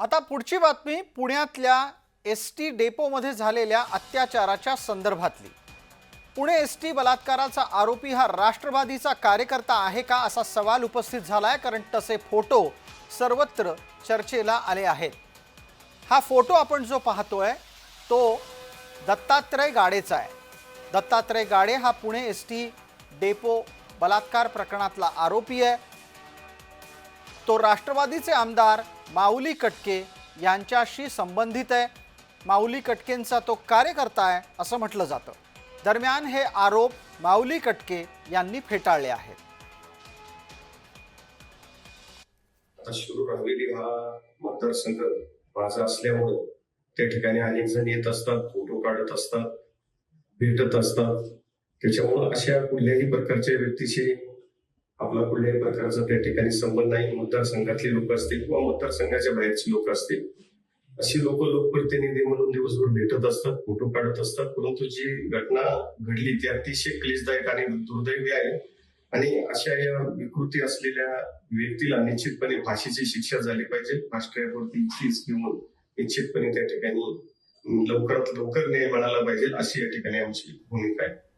आता पुढची बातमी पुण्यातल्या एस टी डेपोमध्ये झालेल्या अत्याचाराच्या संदर्भातली. पुणे एस टी बलात्काराचा आरोपी हा राष्ट्रवादीचा कार्यकर्ता आहे का असा सवाल उपस्थित झाला आहे कारण तसे फोटो सर्वत्र चर्चेला आले आहेत. हा फोटो आपण जो पाहतोय तो दत्तात्रय गाडेचा आहे. दत्तात्रय गाडे हा पुणे एस टी डेपो बलात्कार प्रकरणातला आरोपी आहे. तो राष्ट्रवादीचे आमदार माऊली कटके यांच्याशी संबंधित आहे. माऊली कटकेंचा तो कार्यकर्ता आहे असं म्हटलं जातं. दरम्यान हे आरोप माऊली कटके यांनी फेटाळले आहेत. आता हवेली हा मतदारसंघ माझा असल्यामुळं त्या ठिकाणी अनेक जण येत असतात फोटो काढत असतात भेटत असतात. त्याच्यामुळं अशा कुठल्याही प्रकारच्या व्यक्तीशी आपला कुठल्याही प्रकारचा त्या ठिकाणी संबंध नाही. मतदारसंघातली लोक असतील किंवा मतदारसंघाच्या बाहेरची लोक असतील अशी लोक लोकप्रतिनिधी म्हणून दिवसभर भेटत असतात फोटो काढत असतात. परंतु जी घटना घडली ती अतिशय क्लेशदायक आणि दुर्दैवी आहे. आणि अशा या विकृती असलेल्या व्यक्तीला निश्चितपणे फाशीची शिक्षा झाली पाहिजे. राष्ट्रीयवरती इथलीच घेऊन निश्चितपणे त्या ठिकाणी लवकरात लवकर न्याय मिळाला पाहिजे अशी या ठिकाणी आमची भूमिका आहे.